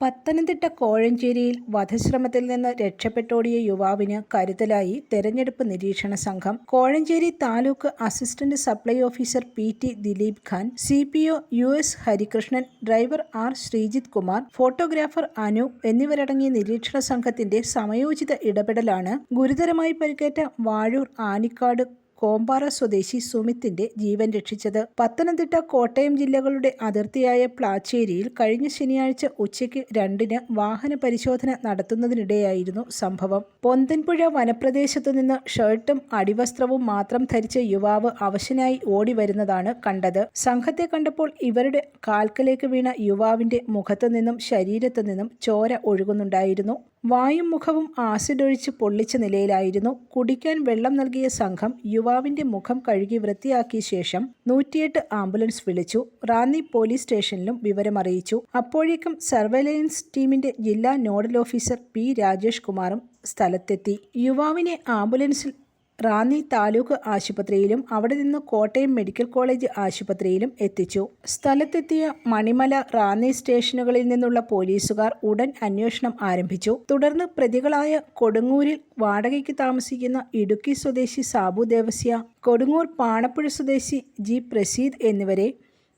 പത്തനംതിട്ട കോഴഞ്ചേരിയിൽ വധശ്രമത്തിൽ നിന്ന് രക്ഷപ്പെട്ടോടിയ യുവാവിന് കരുതലായി തെരഞ്ഞെടുപ്പ് നിരീക്ഷണ സംഘം. Kozhencherry taluk assistant supply officer P T Dileep Khan C P O U S Harikrishnan driver R Sreejith Kumar photographer Anu എന്നിവരടങ്ങിയ നിരീക്ഷണ സംഘത്തിന്റെ സമയോചിത ഇടപെടലാണ് ഗുരുതരമായി പരിക്കേറ്റ വാഴൂർ ആനിക്കാട് കോമ്പാറ സ്വദേശി സുമിത്തിന്റെ ജീവൻ രക്ഷിച്ചത്. പത്തനംതിട്ട കോട്ടയം ജില്ലകളുടെ അതിർത്തിയായ പ്ലാച്ചേരിയിൽ കഴിഞ്ഞ ശനിയാഴ്ച ഉച്ചയ്ക്ക് രണ്ടിന് വാഹന പരിശോധന നടത്തുന്നതിനിടെയായിരുന്നു സംഭവം. പൊന്തൻപുഴ വനപ്രദേശത്തു നിന്ന് ഷർട്ടും അടിവസ്ത്രവും മാത്രം ധരിച്ച യുവാവ് അവശനായി ഓടി വരുന്നതാണ് കണ്ടത്. സംഘത്തെ കണ്ടപ്പോൾ ഇവരുടെ കാൽക്കലേക്ക് വീണ യുവാവിന്റെ മുഖത്തു നിന്നും ശരീരത്തു നിന്നും ചോര ഒഴുകുന്നുണ്ടായിരുന്നു. വായും മുഖവും ആസിഡ് ഒഴിച്ച് പൊള്ളിച്ച നിലയിലായിരുന്നു. കുടിക്കാൻ വെള്ളം നൽകിയ സംഘം യുവാവിന്റെ മുഖം കഴുകി വൃത്തിയാക്കിയ ശേഷം നൂറ്റിയെട്ട് ആംബുലൻസ് വിളിച്ചു. റാന്നി പോലീസ് സ്റ്റേഷനിലും വിവരമറിയിച്ചു. അപ്പോഴേക്കും സർവൈലൻസ് ടീമിന്റെ ജില്ലാ നോഡൽ ഓഫീസർ പി രാജേഷ് കുമാറും സ്ഥലത്തെത്തി. യുവാവിനെ ആംബുലൻസിൽ റാന്നി താലൂക്ക് ആശുപത്രിയിലും അവിടെ നിന്ന് കോട്ടയം മെഡിക്കൽ കോളേജ് ആശുപത്രിയിലും എത്തിച്ചു. സ്ഥലത്തെത്തിയ മണിമല റാന്നി സ്റ്റേഷനുകളിൽ നിന്നുള്ള പോലീസുകാർ ഉടൻ അന്വേഷണം ആരംഭിച്ചു. തുടർന്ന് പ്രതികളായ കൊടുങ്ങൂരിൽ വാടകയ്ക്ക് താമസിക്കുന്ന ഇടുക്കി സ്വദേശി സാബു ദേവസ്യ കൊടുങ്ങൂർ പാണപ്പുഴ സ്വദേശി ജി പ്രസീദ് എന്നിവരെ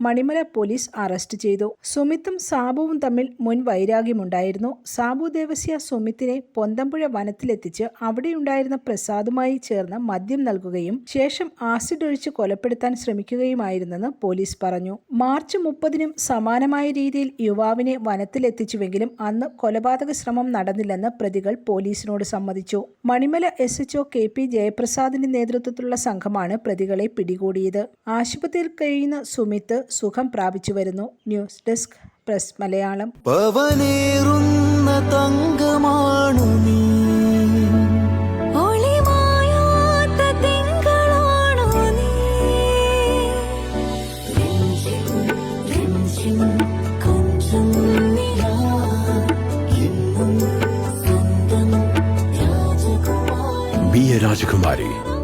മണിമല പോലീസ് അറസ്റ്റ് ചെയ്തു. സുമിത്തും സാബുവും തമ്മിൽ മുൻ വൈരാഗ്യമുണ്ടായിരുന്നു. സാബു ദേവസ്യ സുമിത്തിനെ പൊന്തമ്പുഴ വനത്തിലെത്തിച്ച് അവിടെയുണ്ടായിരുന്ന പ്രസാദുമായി ചേർന്ന് മദ്യം നൽകുകയും ശേഷം ആസിഡ് ഒഴിച്ച് കൊലപ്പെടുത്താൻ ശ്രമിക്കുകയുമായിരുന്നെന്ന് പോലീസ് പറഞ്ഞു. മാർച്ച് മുപ്പതിനും സമാനമായ രീതിയിൽ യുവാവിനെ വനത്തിലെത്തിച്ചുവെങ്കിലും അന്ന് കൊലപാതക ശ്രമം നടന്നില്ലെന്ന് പ്രതികൾ പോലീസിനോട് സമ്മതിച്ചു. Manimala S HO K P ജയപ്രസാദിന്റെ നേതൃത്വത്തിലുള്ള സംഘമാണ് പ്രതികളെ പിടികൂടിയത്. ആശുപത്രിയിൽ കഴിയുന്ന സുമിത്ത് സുഖം പ്രാപിച്ചു വരുന്നു ന്യൂസ് ഡെസ്ക് പ്രസ് മലയാളം. പവനേറുന്ന തങ്കമാണു നീ. രാജകുമാരി